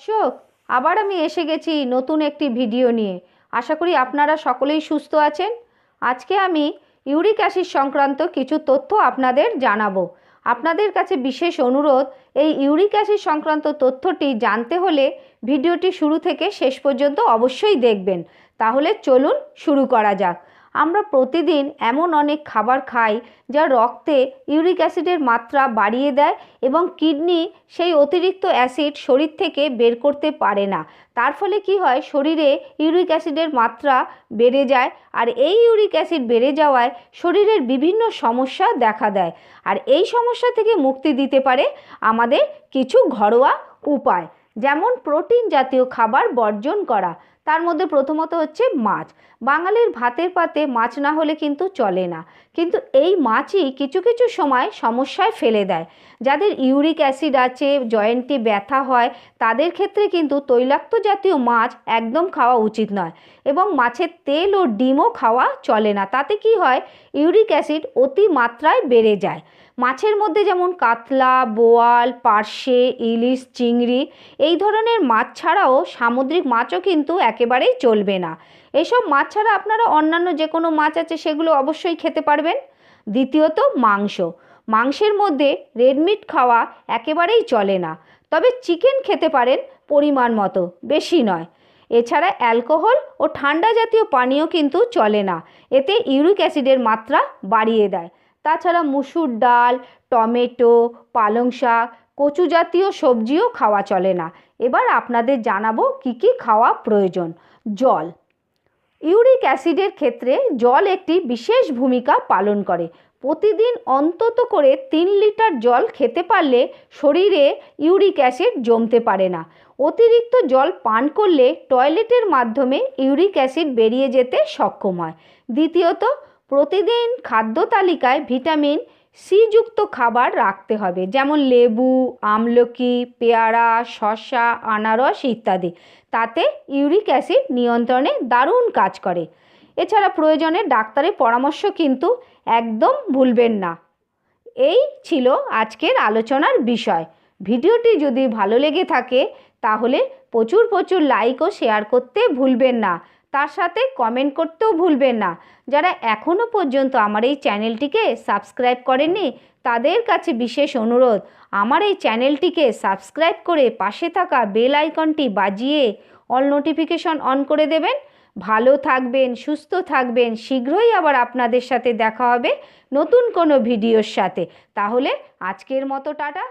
দর্শক আবার আমি এসে গেছি নতুন একটি ভিডিও নিয়ে। আশা করি আপনারা সকলেই সুস্থ আছেন। আজকে আমি ইউরিক অ্যাসিড সংক্রান্ত কিছু তথ্য আপনাদের জানাব। আপনাদের কাছে বিশেষ অনুরোধ, এই ইউরিক অ্যাসিড সংক্রান্ত তথ্যটি জানতে হলে ভিডিওটি শুরু থেকে শেষ পর্যন্ত অবশ্যই দেখবেন। তাহলে চলুন শুরু করা যাক। আমরা প্রতিদিন এমন অনেক খাবার খাই যা রক্তে ইউরিক অ্যাসিডের মাত্রা বাড়িয়ে দেয় এবং কিডনি সেই অতিরিক্ত অ্যাসিড শরীর থেকে বের করতে পারে না। তার ফলে কি হয়? শরীরে ইউরিক অ্যাসিডের মাত্রা বেড়ে যায় আর এই ইউরিক অ্যাসিড বেড়ে যাওয়ায় শরীরের বিভিন্ন সমস্যা দেখা দেয়। আর এই সমস্যা থেকে মুক্তি দিতে পারে আমাদের কিছু ঘরোয়া উপায়, যেমন প্রোটিন জাতীয় খাবার বর্জন করা। তার মধ্যে প্রথমত হচ্ছে মাছ। বাঙালির ভাতের পাতে মাছ না হলে কিন্তু চলে না। কিন্তু এই মাছই কিছু কিছু সময় সমস্যায় ফেলে দেয়। যাদের ইউরিক অ্যাসিড আছে, জয়েন্টে ব্যথা হয়, তাদের ক্ষেত্রে কিন্তু তৈলাক্ত জাতীয় মাছ একদম খাওয়া উচিত নয়। এবং মাছের তেল ও ডিমও খাওয়া চলে না। তাতে কি হয়? ইউরিক অ্যাসিড অতি মাত্রায় বেড়ে যায়। মাছের মধ্যে যেমন কাতলা, বোয়াল, পার্শে, ইলিশ, চিংড়ি, এই ধরনের মাছ ছাড়াও সামুদ্রিক মাছও কিন্তু একেবারেই চলবে না। এসব মাছ ছাড়া আপনারা অন্যান্য যে কোনো মাছ আছে সেগুলো অবশ্যই খেতে পারবেন। দ্বিতীয়ত, মাংস। মাংসের মধ্যে রেডমিট খাওয়া একেবারেই চলে না। তবে চিকেন খেতে পারেন পরিমাণ মতো, বেশি নয়। এছাড়া অ্যালকোহল ও ঠান্ডা জাতীয় পানীয় কিন্তু চলে না। এতে ইউরিক অ্যাসিডের মাত্রা বাড়িয়ে দেয়। তাছাড়া মুসুর ডাল, টমেটো, পালং শাক, কচু জাতীয় সবজিও খাওয়া চলে না। এবার আপনাদের জানাব কি কি খাওয়া প্রয়োজন। জল। ইউরিক অ্যাসিডের ক্ষেত্রে জল একটি বিশেষ ভূমিকা পালন করে। প্রতিদিন অন্তত করে তিন লিটার জল খেতে পারলে শরীরে ইউরিক অ্যাসিড জমতে পারে না। অতিরিক্ত জল পান করলে টয়লেটের মাধ্যমে ইউরিক অ্যাসিড বেরিয়ে যেতে সক্ষম হয়। দ্বিতীয়ত, প্রতিদিন খাদ্য তালিকায় ভিটামিন সি যুক্ত খাবার রাখতে হবে, যেমন লেবু, আমলকি, পেয়ারা, শসা, আনারস ইত্যাদি। তাতে ইউরিক অ্যাসিড নিয়ন্ত্রণে দারুণ কাজ করে। এছাড়া প্রয়োজনে ডাক্তারের পরামর্শ কিন্তু একদম ভুলবেন না। এই ছিল আজকের আলোচনার বিষয়। ভিডিওটি যদি ভালো লেগে থাকে, তাহলে প্রচুর প্রচুর লাইক ও শেয়ার করতে ভুলবেন না। তার সাথে কমেন্ট করতেও ভুলবেন না। যারা এখনও পর্যন্ত আমার এই চ্যানেলটিকে সাবস্ক্রাইব করেননি, তাদের কাছে বিশেষ অনুরোধ, আমার এই চ্যানেলটিকে সাবস্ক্রাইব করে পাশে থাকা বেল আইকনটি বাজিয়ে অল নোটিফিকেশন অন করে দেবেন। ভালো থাকবেন, সুস্থ থাকবেন, শীঘ্রই আবার আপনাদের সাথে দেখা হবে নতুন কোনো ভিডিওর সাথে। তাহলে আজকের মতো, টাটা।